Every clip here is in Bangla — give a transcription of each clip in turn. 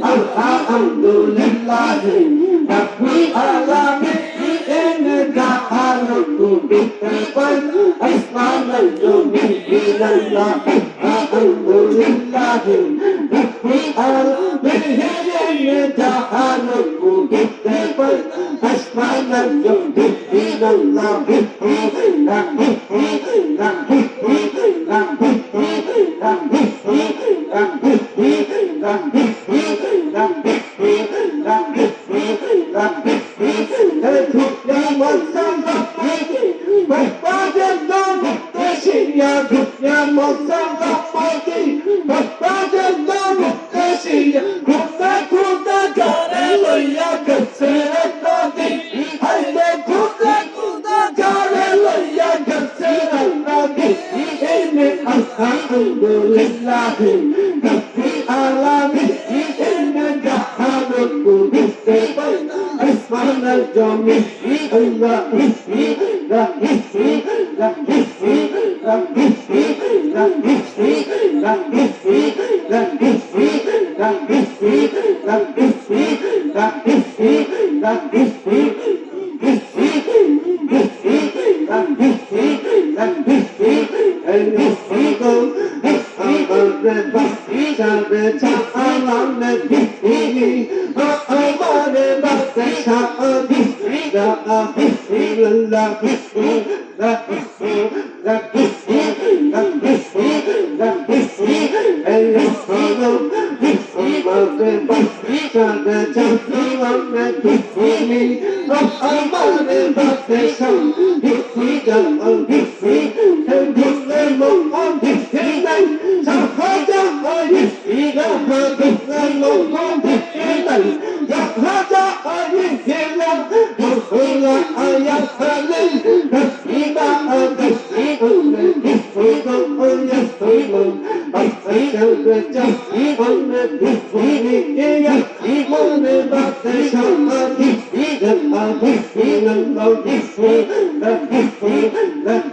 Alhamdulillah, Rabbil Alamin, Inna Alam Tubi Tawal, Islam Al-Jumi Ilallah. لله بالأرض بالهجم تحرك بالتبر أسمان الجهد إلى الله Let's go. Kaşiya Rusya Moldova Modi Bakta Janda Kaşiya Rusya Kuda Kare Loya Kaşiya Nadi Hayde Kuda Kuda Kare Loya Kaşiya Nadi Ene Alhamdulillahi Rabbi Alamin Ene Gahanul Kubiste Bayna Esmanal Jamil let me see, let me see, let me see, let me see, let me see, let me see, be free, be let me see, let me see. Let me go, be free, go, let me go, shall be go. I want go, be free, go, let me free, let me go. محمد الدين رحمن الرحيم the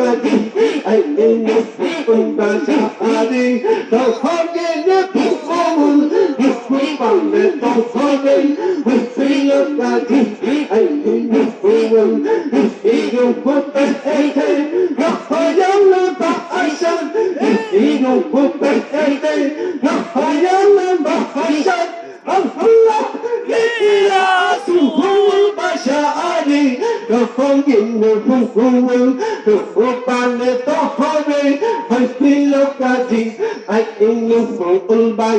money, I mean this when my body, the fucking nipple forward, this we found it, the fucking, we see your body, I mean this when, we your body.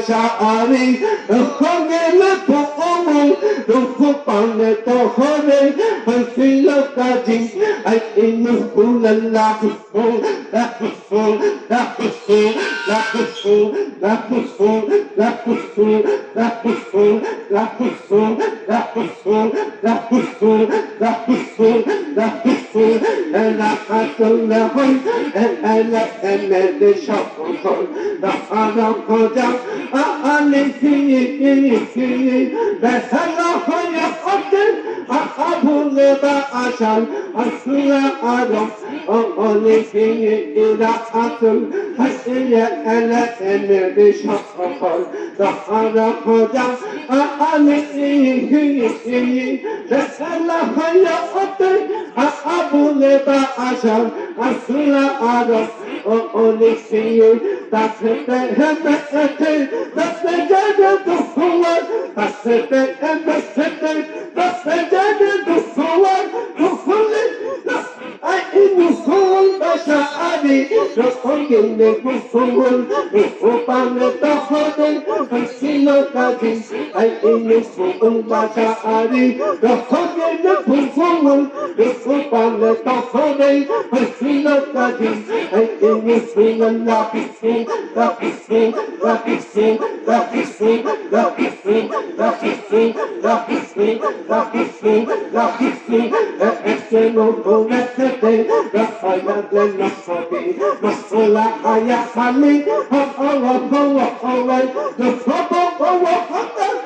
شعري خذ لفؤمي رفقان تخري في لقاتي أي إنه كل الله fool, that was fool, that was fool, that was fool, that was fool, that was fool, that was fool, that was fool, that was fool, that was fool, that was fool, that was fool, and I had to live and I left them in the shop control. The father put down, I'm singing, singing, singing, the son of my fucking, I'm a bullet, I'm a shot, I'm a bullet, I'm a bullet, Hüseyin ila atın Hasiye ele emirdi şahsafan Zahara hocam Ahmetli Hüseyin Resulah hayatı Ahabu leba aşar Asura aras O olisiyi Tasete hemesete Tasecede dusular Tasete hemesete Tasecede dusular Dusular Muful basa adi Rokoyin de muful Mufupan tohodin Kisilo kadin Ay ini muful basa adi Rokoyin de muful Mufupan tohodin Kisilo kadin Ay ini muful Lapisin, lapisin, lapisin Lapisin, lapisin, lapisin Lapisin, lapisin, lapisin Lapisin, lapisin Lapisin, lapisin Rafael, Rafael, Rafael, Ayafali, Rafael, Rafael, Rafael, Rafael, Rafael,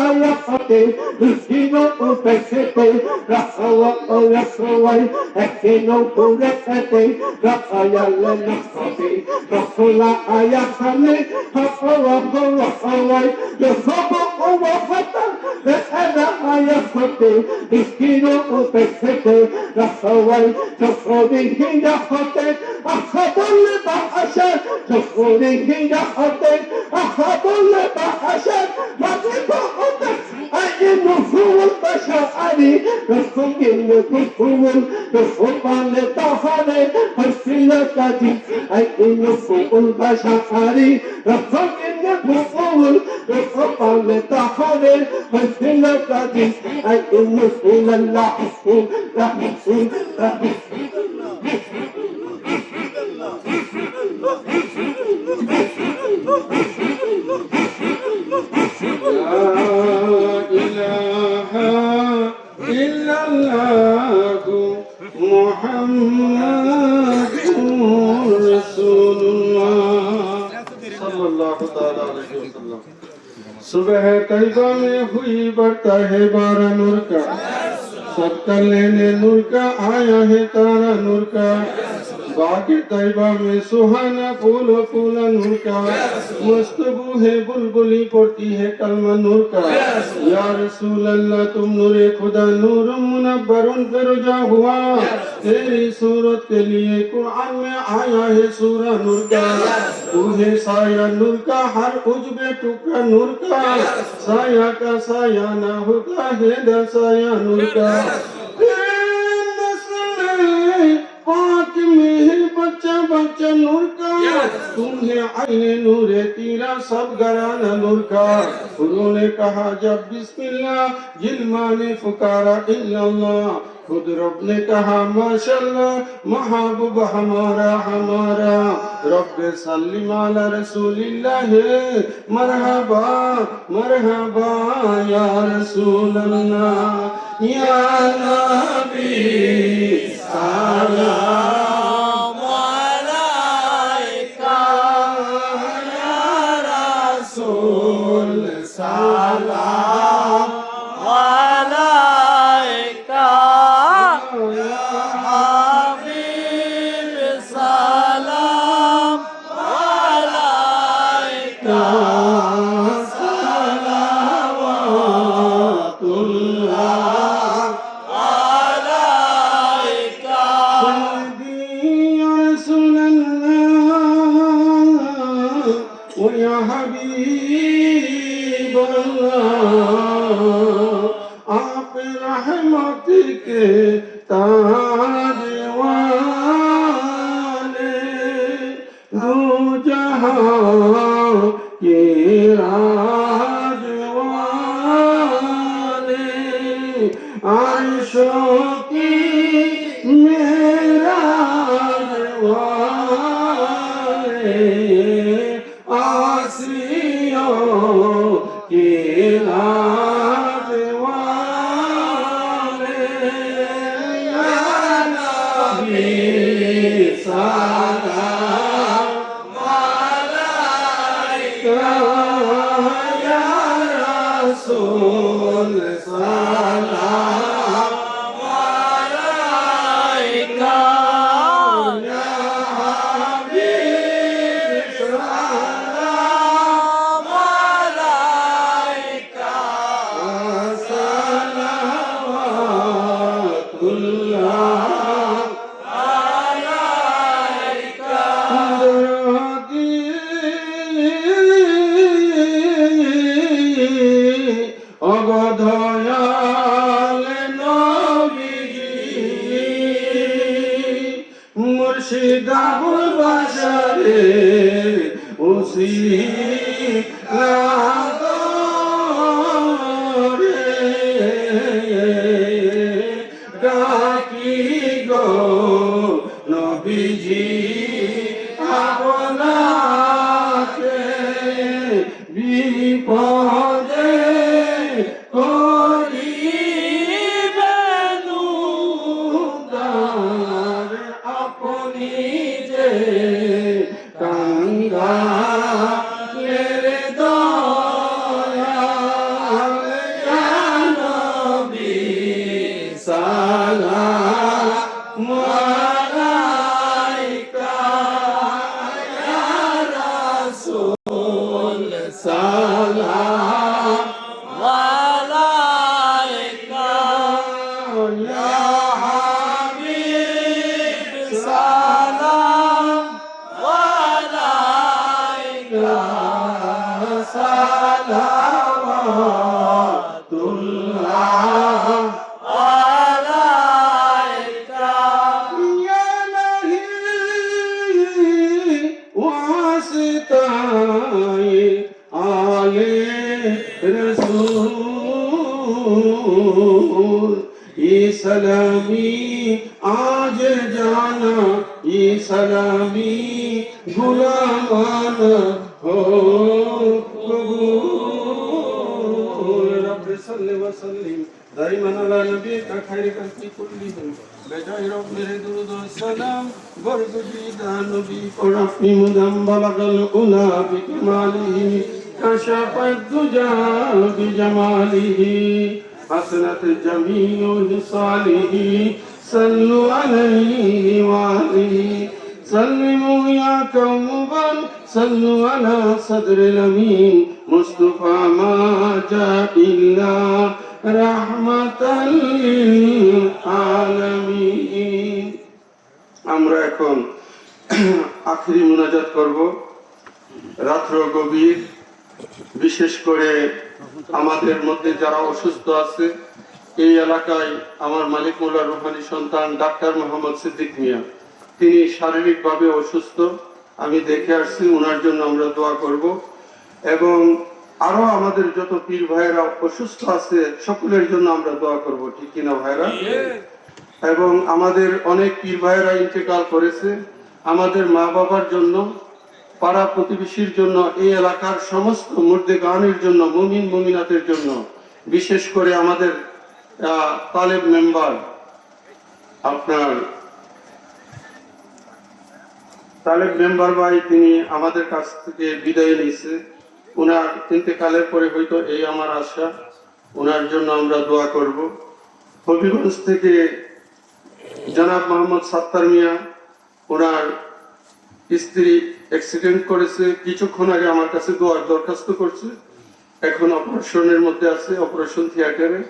Ayasate, Luskino Upexete, Rasala Oyasolai, Ekino Uresete, Rasaya Lenasate, Rasula Ayasane, Rasala Borasalai, Yasobo Uwafata, Lesana Ayasate, Luskino Upexete, Rasalai, Jasoni Hina Hote, Asadole Bahashan, Jasoni Hina Hote, Asadole Bahashan, علي بالصميم بالصميم بالصمام للطحالي بالسيلة تاتي أين الصوم البشعري بالصميم بالصميم بالصمام للطحالي بالسيلة تاتي أين الصوم اللحسون لحسون لحسون صبح طیبہ میں ہوئی بڑھتا ہے بارہ نور کا۔ سب کر لینے نور کا، آیا ہے تارا نور کا۔ باغ طیبہ میں سہانا پھول پھولا نور کا۔ مستبو ہے بلبلی پڑتی ہے کلمہ نور کا۔ یا رسول اللہ، تم نور خدا، نور منبر فروجا ہوا۔ تیری صورت کے لیے قرآن میں آیا ہے سورہ نور کا۔ تو ہے سایہ نور کا، ہر عجب ٹکڑا نور کا۔ سایہ کا سایہ نہ ہوتا، ہے دا سایہ نور کا۔ پاک میں بچہ بچہ نور کا تمہیں عین نور تیرا سب گرانا نور کا انہوں نے کہا جب بسم اللہ جلمان فکارا اللہ خود رب نے کہا ماشاءاللہ محبوب ہمارا ہمارا رب سلیم علی رسول اللہ مرحبا مرحبا یا رسول اللہ یا نبی Salah. ويا حبيب الله آپ رحمت کے تار ইকরা ইয়া রাসূল وسيلا وسلم دائما على نبيك خير خلق كلهم بجاي رب درود والسلام برز بيدا نبي ورفي مدام بلغ الأولى بكماله كشف الدجى بجماله حسنت جميع خصاله صلوا عليه وعليه سلموا يا كومبا صلوا على صدر الأمين مصطفى ما جاء إلا رحمة للعالمين আমরা এখন আখরি মুনাজাত করব রাত্র গভীর বিশেষ করে আমাদের মধ্যে যারা অসুস্থ আছে এই এলাকায় আমার মালিক মোল্লা রুহানি সন্তান ডাক্তার মোহাম্মদ সিদ্দিক মিয়া তিনি শারীরিকভাবে অসুস্থ। আমি দেখে আসছি ওনার জন্য আমরা দোয়া করব। এবং আরও আমাদের যত পীর ভাইয়েরা অসুস্থ আছে, সকলের জন্য আমরা দোয়া করব, ঠিক কিনা ভাইরা এবং আমাদের অনেক পীর ভাইয়েরা ইন্তেকাল করেছে। আমাদের মা বাবার জন্য, পাড়া প্রতিবেশীর জন্য, এই এলাকার সমস্ত মুর্দে গানের জন্য, মুমিন, মুমিনাতের জন্য, বিশেষ করে আমাদের তালেব মেম্বার, আপনার তালেব মেম্বার ভাই, তিনি আমাদের কাছ থেকে বিদায় নিয়েছে। ওনার ইন্তেকালের পরে হয়তো এই আমার আশা। ওনার জন্য আমরা দোয়া করব। হবিগঞ্জ থেকে জনাব মোহাম্মদ সাত্তার মিয়া ওনার স্ত্রী অ্যাক্সিডেন্ট করেছে। কিছুক্ষণ আগে আমার কাছে দোয়ার দরখাস্ত করছে। এখন অপারেশনের মধ্যে আছে, অপারেশন থিয়েটারে।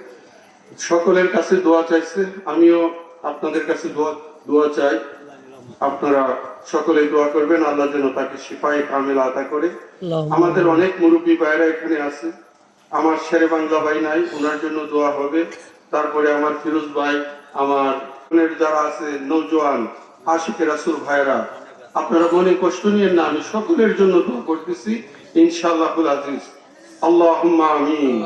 সকলের কাছে দোয়া চাইছে। আমিও আপনাদের কাছে দোয়া দোয়া চাই। আপনারা সকলে দোয়া করবেন আল্লাহ যেন তাকে সিপাহী কামেল আদা করে। আমাদের অনেক মুরব্বী ভাইরা এখানে আছে। আমার শেরে বাংলা ভাই নাই ওনার জন্য দোয়া হবে। তারপরে আমার ফিরোজ ভাই আমার যারা আছে নৌজোয়ান আশিকে রাসুল ভাইরা আপনারা মনে কষ্ট নিয়ে না আমি সকলের জন্য দোয়া করতেছি ইনশাআল্লাহ আজিজ। আল্লাহ আমিন।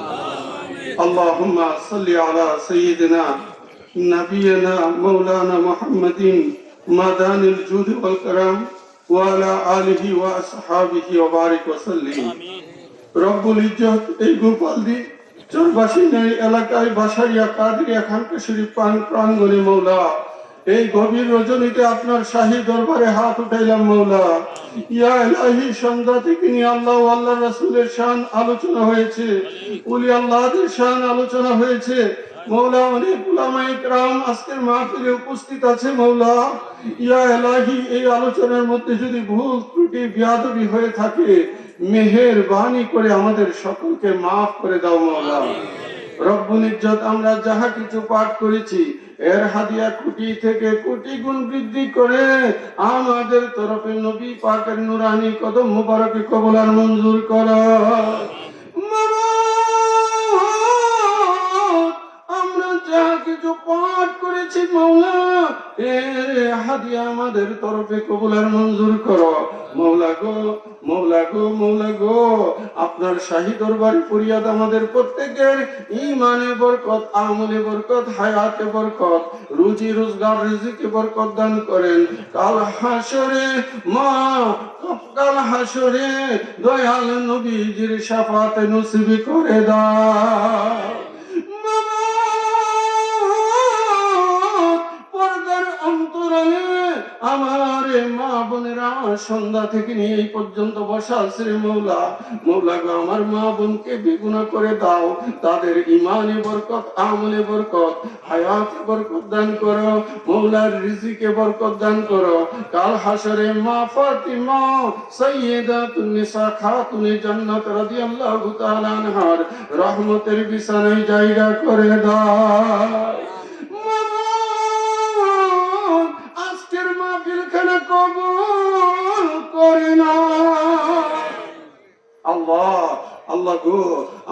আল্লাহুম্মা সাল্লি আলা সাইয়্যিদিনা নাবিয়ানা মাওলানা মুহাম্মাদিন। مدان الجود والكرم وعلى آله وأصحابه وبارك وسلم রব্বুল ইজ্জত এই গোপালদি চরবাসী নেই এলাকায় বাসারিয়া কাদরিয়া খানকা শরীফ প্রাণ প্রাঙ্গনে মৌলা এই গভীর রজনীতে আপনার শাহী দরবারে হাত উঠাইলাম মৌলা ইয়া এলাহি সন্ধ্যা থেকে নিয়ে আল্লাহ ও আল্লাহ রাসূলের শান আলোচনা হয়েছে উলি আল্লাহদের শান আলোচনা হয়েছে মৌলা, অনেক উলামা ইকরাম আজকের মাহফিলে উপস্থিত আছে, মৌলা। ইয়া এলাহি, এই আলোচনার মধ্যে যদি ভুল ত্রুটি, বিয়াদবি হয়ে থাকে, মেহেরবানি করে আমাদের সকলকে মাফ করে দাও, মৌলা। রব্বুল ইজ্জত, আমরা যাহা কিছু পাঠ করেছি, এর হাদিয়া কোটি থেকে কোটি গুণ বৃদ্ধি করে আমাদের তরফে নবী পাকের নুরানি কদম মুবারকে কবলার মঞ্জুর কর। পাঠ করেছি মৌলা এর হাদিয়া আমাদের তরফে কবুলার মঞ্জুর করো। মৌলা গো মৌলা গো মৌলা গো। আপনার শাহী দরবারে ফরিয়াদ আমাদের প্রত্যেকের। ইমানে বরকত, আমলে বরকত, হায়াতে বরকত, রুজি রোজগার, রিজিকে বরকত দান করেন। কাল হাসরে, মা, কাল হাসরে দয়াল নবীজির শাফাতে নসিবি করে দাও। আমার মা বোনেরা সন্ধ্যা থেকে নিয়ে এই পর্যন্ত বসা আছে রে মৌলা। মৌলা গো, আমার মা বোনকে বেগুনা করে দাও। তাদের ইমানে বরকত, আমলে বরকত, হায়াতে বরকত দান করো। মৌলার রিজিকে বরকত দান করো। কাল হাসরে মা ফাতিমা সাইয়্যিদাতুন নিসা, খাতুনে জান্নাত রাদিয়াল্লাহু তাআলা আনহার। রহমতের বিছানায় জায়গা করে দাও। খানা কবুল করে না। আল্লাহ। আল্লাহ গো,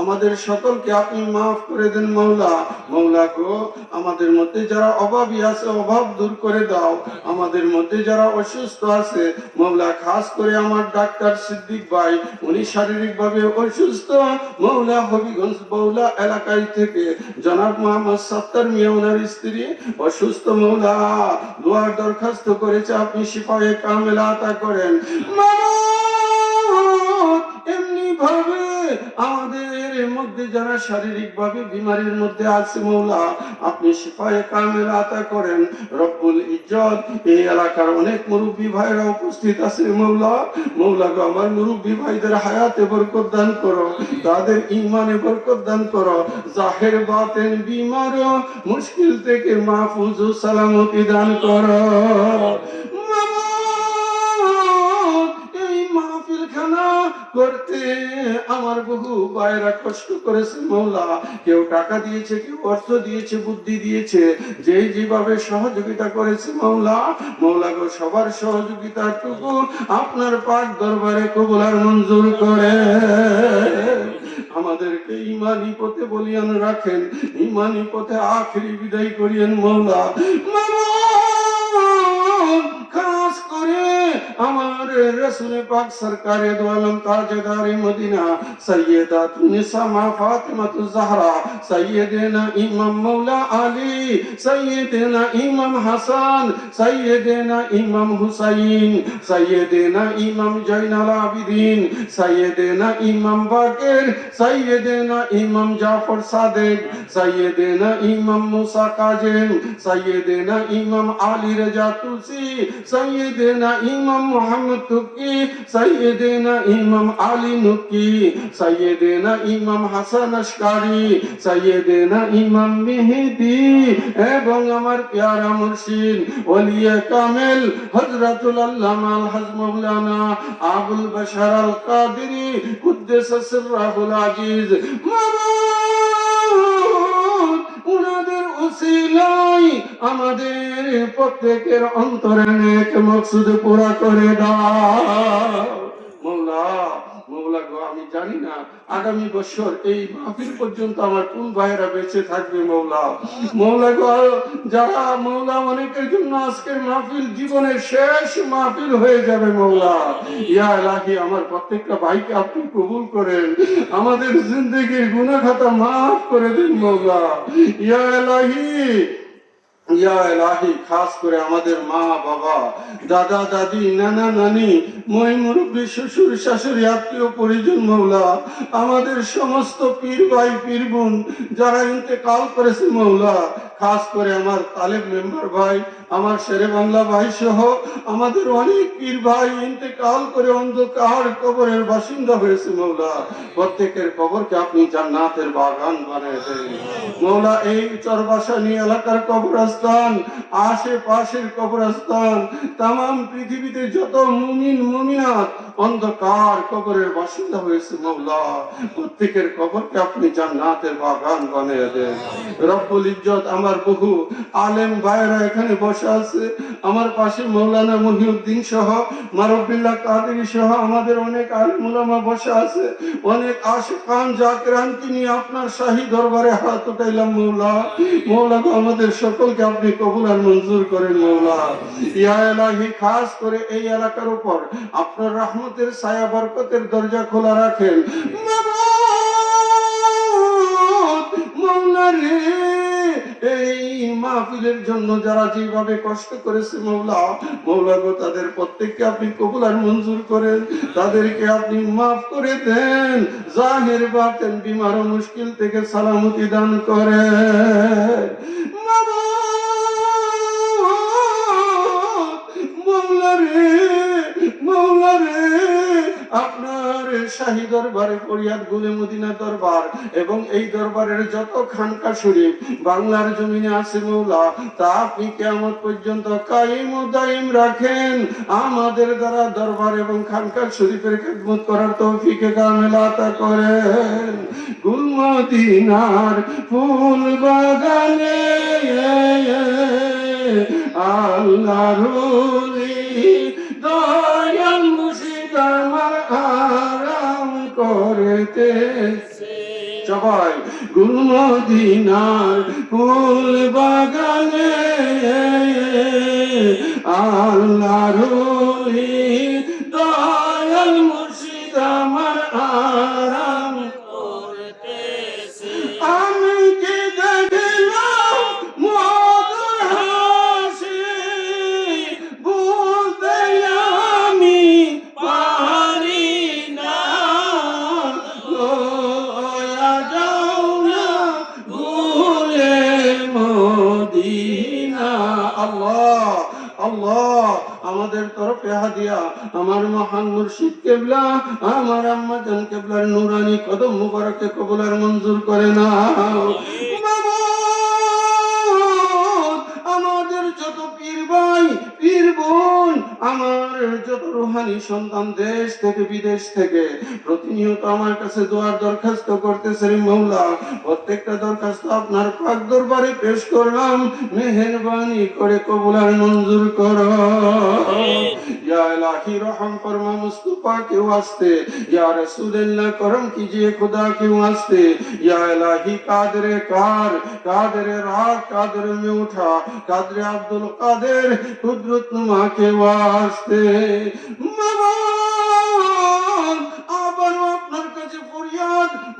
আমাদের সকলকে আপনি মাফ করে দেন মৌলা মৌলা গো, আমাদের মধ্যে যারা অভাবী আছে, অভাব দূর করে দাও। আমাদের মধ্যে যারা অসুস্থ আছে মৌলা খাস করে আমার ডাক্তার সিদ্দিক ভাই, উনি শারীরিকভাবে অসুস্থ। মৌলা হবিগঞ্জ বৌলা এলাকায় থেকে জনাব মোহাম্মদ সত্তর মিয়া ওনার স্ত্রী অসুস্থ মৌলা দোয়ার দরখাস্ত করেছে, আপনি সিপাহে কামেলা আতা করেন। এমনি ভাবে আমাদের মধ্যে যারা শারীরিক ভাবে বিমারির মধ্যে আছে মৌলা, আপনি সিপাহে কামেল আতা করেন। রব্বুল ইজ্জত, এই এলাকার অনেক মুরব্বী ভাইরা উপস্থিত আছে মৌলা। মৌলা আমার মুরব্বী ভাইদের হায়াতে বরকত দান করো, তাদের ইমানে বরকত দান করো। জাহের বাতেন বিমার, মুশকিল থেকে মাহফুজ ও সালামতি দান করো। করতে আমার বহু ভাইরা কষ্ট করেছে মৌলা কেউ টাকা দিয়েছে কেউ অর্থ দিয়েছে বুদ্ধি দিয়েছে। যে যেভাবে সহযোগিতা করেছে মৌলা মৌলা গো সবার সহযোগিতাটুকু আপনার পাক দরবারে কবুলার মঞ্জুর করে। আমাদেরকে ইমানি পথে বলিয়ান রাখেন ইমানি পথে আখরি বিদায় করিয়েন মৌলা মামুন, খাস করে আমার রসুল পাক সরকারে দো আলম তাজদারে মদিনা সৈয়দাত নিসা মা ফাতিমাতু জাহরা সৈয়দেনা ইমাম মৌলা আলী সৈয়দেনা ইমাম হাসান সৈয়দেনা ইমাম হুসাইন সৈয়দেনা ইমাম জৈনাল আবিদিন সৈয়দেনা ইমাম বাকের সৈয়দেনা ইমাম জাফর সাদেক সৈয়দেনা ইমাম মুসা কাজেম সৈয়দেনা ইমাম আলী রাজা তুলসি সৈয়দেনা ইমাম মোহাম্মদ তুকি সৈয়দেনা ইমাম আলী নুকি সৈয়দেনা ইমাম হাসান আশকারি সৈয়দেনা ইমাম মেহেদি এবং আমার প্যারা মুর্শিদ, ওলিয়ে কামেল, হযরতুল আল্লামা আল হজ আবুল বশর আল কাদেরি, কুদ্দেস সিররাহুল আজিজ। মাবুদ আমাদের প্রত্যেকের অন্তরে নেক মকসুদ পুরা করে দাও। মৌলা মৌলা গো, আমি জানি না আগামী বছর এই মাহফিল পর্যন্ত আমার কোন ভাইয়েরা বেঁচে থাকবে মৌলা মৌলা গো, যারা মৌলা অনেকের জন্য আজকের মাহফিল জীবনের শেষ মাহফিল হয়ে যাবে মৌলা ইয়া এলাহি আমার প্রত্যেকটা ভাইকে আপনি কবুল করেন। আমাদের জিন্দগির গুনাহ খাতা মাফ করে দিন মৌলা ইয়া এলাহি খাস করে আমাদের মা, বাবা, দাদা, দাদি, নানা, নানি, মই মুরব্বী, শ্বশুর, শাশুড়ি, আত্মীয়, পরিজন, মৌলা, আমাদের সমস্ত পীর ভাই, পীর বোন যারা ইন্তেকাল করেছে, মৌলা, খাস করে আমার তালেব মেম্বার ভাই, আমার শেরে বাংলা ভাই সহ আমাদের অনেক পীর ভাই ইন্তেকাল করে অন্ধকার কবরের বাসিন্দা হয়েছে, মৌলা। প্রত্যেকের কবরকে আপনি জান্নাতের বাগান বানিয়ে দেন। মৌলা, এই চরবাসানি এলাকার কবরস্থান, আশেপাশের কবরস্থান তাম পৃথিবীতে যত মুমিন, মুমিনাত অন্ধকার কবরের বাসিন্দা হয়েছে মৌলা প্রত্যেকের কবরকে আপনি জান্নাতের বাগান বানিয়ে দেন। রব্বুল ইজ্জত আমার বহু আলেম ভাইরা এখানে বসে আছে। আমার পাশে মৌলানা মহিউদ্দিন সহ মারব্বিল্লাহ কাদেরি সহ আমাদের অনেক আলেম উলামা বসে আছে। অনেক আশিকান জাকিরানকে নিয়ে আপনার শাহী দরবারে হাত উঠাইলাম মৌলা মৌলা আমাদের সকলকে আপনি কবুল আর মঞ্জুর করেন মৌলা ইয়া এলাহি খাস করে এই এলাকার উপর আপনার রহমতের ছায়া, বরকতের দরজা খোলা রাখেন। মৌলা রে, এই মাহফিলের জন্য যারা যেভাবে কষ্ট করেছে মৌলা মৌলা গো, তাদের প্রত্যেককে আপনি কবুল আর মঞ্জুর করেন। তাদেরকে আপনি মাফ করে দেন, জাহের বাতেন, বিমার মুশকিল থেকে সালামতি দান করেন। মৌলা রে মৌলা আপনার শাহী দরবারে ফরিয়াদ গুলে মদিনা দরবার এবং এই দরবারের যত খানকা শরীফ বাংলার জমিনে আছে মৌলা, তা আপনি কেমন পর্যন্ত কাইম ও দাইম রাখেন। আমাদের দ্বারা দরবার এবং খানকা শরীফের খেদমত করার তৌফিকে কামেলাতা করেন। গুলমদিনার ফুল বাগানে আল্লাহর দয়াল মুর্শিদ আমার আরাম করতেছে। সবাই গুলমদিনার ফুল বাগানে আল্লাহর ওলি দয়াল মুর্শিদ আমার কদম কবুল আর মঞ্জুর করে না থেকে, বিদেশ থেকে। প্রতিনিয়ত আমার কাছে দোয়ার দরখাস্ত করতেছে মৌলা। প্রত্যেকটা দরখাস্ত আপনার পাক দরবারে পেশ করলাম। মেহেরবানি করে কবুলার মঞ্জুর কর। ইয়া ইলাহি রহম ফরমা মুস্তাফা কে ওয়াস্তে ইয়া রাসূলুল্লাহ, করম কিজিয়ে খোদা কে ওয়াস্তে ইয়া ইলাহি কাদের কার, কাদের রাত, কাদের মে উঠা কাদের আব্দুল কাদের কুদরত মা কে ওয়াস্তে মাবা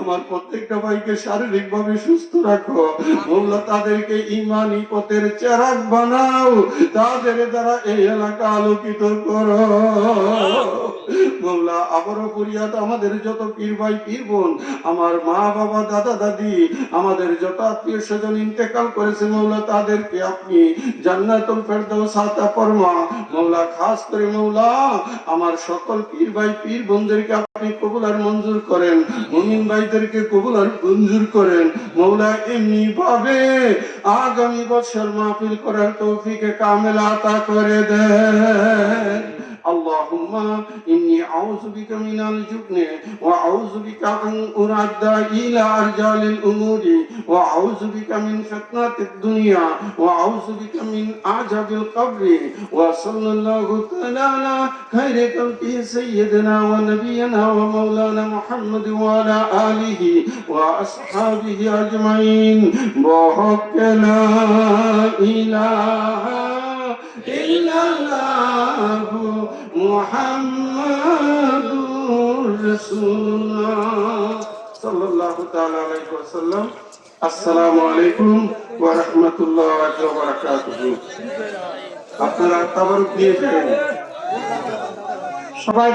আমার প্রত্যেকটা ভাইকে শারীরিক ভাবে সুস্থ রাখো। মৌলা তাদেরকে ইমানি পথের চেরাক বানাও। তাদের দ্বারা এই এলাকা আলোকিত করো। মৌলা আবারও আমাদের যত পীর ভাই, পীর বোন, আমার মা বাবা, দাদা, দাদি, আমাদের যত আত্মীয় স্বজন ইন্তেকাল করেছে মৌলা তাদেরকে আপনি জান্নাতুল ফেরদাউস আতা ফরমা। মৌলা খাস করে আমার সকল পীর ভাই, পীর বোনদেরকে আপনি কবুল আর মঞ্জুর করেন। মুমিন ভাইদেরকে কবুল আর মঞ্জুর করেন। মৌলা এমনি ভাবে আগামী বছর মাহফিল করার তৌফিকে কামেল আতা করে দেন। اللهم إني أعوذ بك من الجبن وأعوذ بك أن أرد إلى أرجال الأمور وأعوذ بك من فتنة الدنيا وأعوذ بك من عجب القبر وصلى الله تعالى على خير خلقه سيدنا ونبينا ومولانا محمد وعلى آله وأصحابه أجمعين بحق لا إله إلا الله আসসালামু আলাইকুম ওয়া রাহমাতুল্লাহ ওয়া বারাকাতুহু। আপনারা তাবারুক দিয়ে যাবেন সবাই